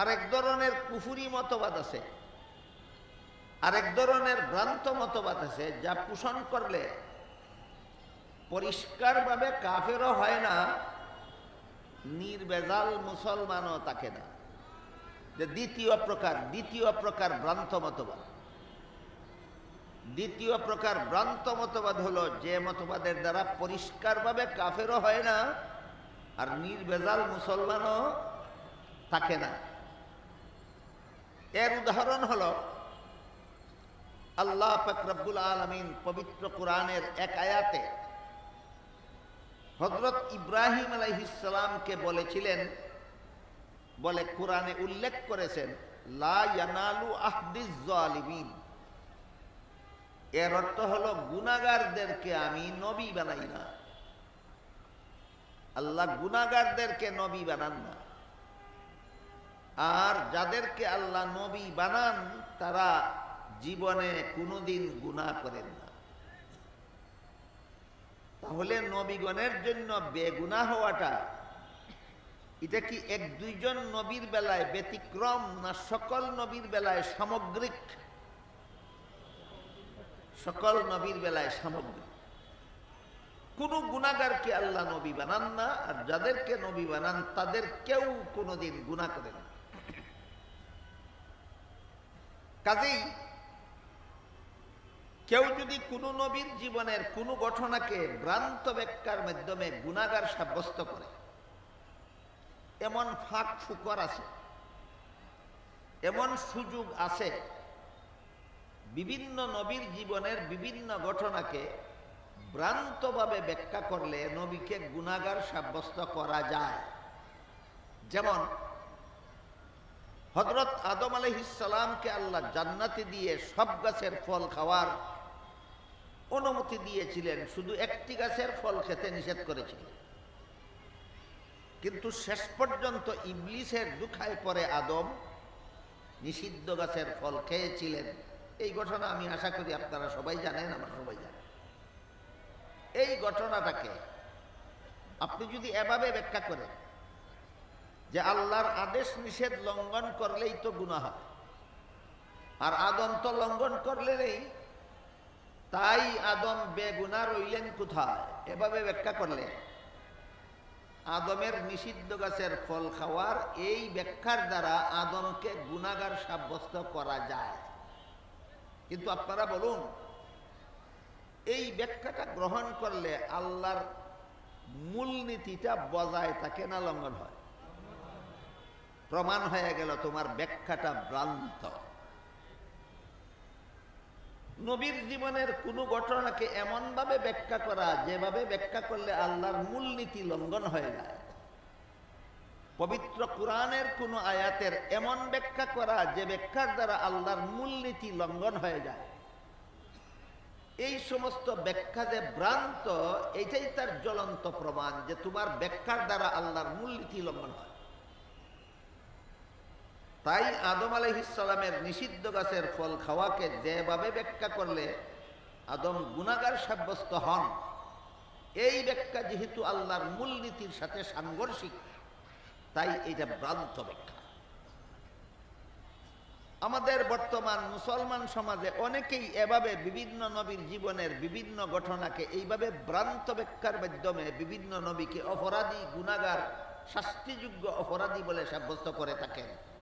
আরেক ধরনের কুফুরি মতবাদ আছে। আরেক ধরনের ভ্রান্ত মতবাদ আছে, যা পোষণ করলে পরিষ্কারভাবে কাফেরও হয় না, নির্বেজাল মুসলমানও তাকে না। যে দ্বিতীয় প্রকার দ্বিতীয় প্রকার ভ্রান্ত মতবাদ। দ্বিতীয় প্রকার ভ্রান্ত মতবাদ হলো, যে মতবাদের দ্বারা পরিষ্কারভাবে কাফেরও হয় না, আর নির্বেজাল মুসলমানও থাকে না। এর উদাহরণ হলো, আল্লাহ ফকরবুল আলমিন পবিত্র কোরআনের এক আয়াতে হজরত ইব্রাহিম আলাইহিসালামকে বলেছিলেন, বলে কোরআনে উল্লেখ করেছেন, লা ইয়ানালু আহদিস জালিমিন। এর অর্থ হলো গুনাগারদেরকে আমি নবী বানাই না। আল্লাহ গুনাগারদেরকে নবী বানান না। আর যাদেরকে আল্লাহ নবী বানান, তারা জীবনে কোনোদিন গুণা করেন না। তাহলে নবীগণের জন্য বেগুনা হওয়াটা, এটা কি এক দুইজন নবীর বেলায় ব্যতিক্রম না সকল নবীর বেলায় সামগ্রিক? সকল নবীর বেলায় সামগ্রিক। কোন গুণাগারকে আল্লাহ নবী বানান না, আর যাদেরকে নবী বানান, তাদের কেউ কোনোদিন গুণা করে না। কাজেই কেউ যদি কোনো নবীর জীবনের কোনো ঘটনাকে ভ্রান্ত ব্যাখ্যার মাধ্যমে গুণাগার সাব্যস্ত করে, এমন ফাঁক ফুকর আছে, এমন সুযোগ আছে, বিভিন্ন নবীর জীবনের বিভিন্ন ঘটনাকে ভ্রান্তভাবে ব্যাখ্যা করলে নবীকে গুণাগার সাব্যস্ত করা যায়। যেমন হজরত আদম আলহিসামকে আল্লাহ জান্নাতি দিয়ে সব গাছের ফল খাওয়ার অনুমতি দিয়েছিলেন। শুধু একটি গাছের ফল খেতে নিষেধ করেছিলেন। কিন্তু শেষ পর্যন্ত ইবলিসের দুখায় পরে আদম নিষিদ্ধ গাছের ফল খেয়েছিলেন। এই ঘটনা আমি আশা করি আপনারা সবাই জানেন, আমরা সবাই জানেন এই ঘটনাটাকে আপনি যদি এভাবে ব্যাখ্যা করেন যে আল্লাহর আদেশ নিষেধ লঙ্ঘন করলেই তো গুণা হয় আর আদম তো লঙ্ঘন করলে নেই তাই আদম বেগুনা রইলেন কোথায়? এভাবে ব্যাখ্যা করলে আদমের নিষিদ্ধ গাছের ফল খাওয়ার এই ব্যাখ্যার দ্বারা আদমকে গুণাগার সাব্যস্ত করা যায়। কিন্তু আপনারা বলুন, এই ব্যাখ্যাটা গ্রহণ করলে আল্লাহর মূলনীতিটা বজায় থাকে না লঙ্ঘন হয়? প্রমাণ হয়ে গেল তোমার ব্যাখ্যাটা ভ্রান্ত। নবীর জীবনের কোনো ঘটনাকে এমনভাবে ব্যাখ্যা করা, যেভাবে ব্যাখ্যা করলে আল্লাহর মূলনীতি লঙ্ঘন হয়ে যায়। পবিত্র কোরআনের কোন আয়াতের এমন ব্যাখ্যা করা, যে ব্যাখ্যার দ্বারা আল্লাহর মূলনীতি লঙ্ঘন হয়ে যায়। এই সমস্ত ব্যাখ্যা যে ভ্রান্ত, এটাই তার জ্বলন্ত প্রমাণ, যে তোমার ব্যাখ্যার দ্বারা আল্লাহর মূলনীতি লঙ্ঘন হয়। তাই আদম আলহিসালামের নিষিদ্ধ গাছের ফল খাওয়াকে যেভাবে ব্যাখ্যা করলে আদম গুণাগার সাব্যস্ত হন, এই ব্যাখ্যা যেহেতু আল্লাহর মূলনীতির সাথে সাংঘর্ষিক, তাই এটা ভ্রান্ত ব্যাখ্যা। আমাদের বর্তমান মুসলমান সমাজে অনেকেই এভাবে বিভিন্ন নবীর জীবনের বিভিন্ন ঘটনাকে এইভাবে ভ্রান্ত ব্যাখ্যার মাধ্যমে বিভিন্ন নবীকে অপরাধী গুণাগার শাস্তিযোগ্য অপরাধী বলে সাব্যস্ত করে থাকেন।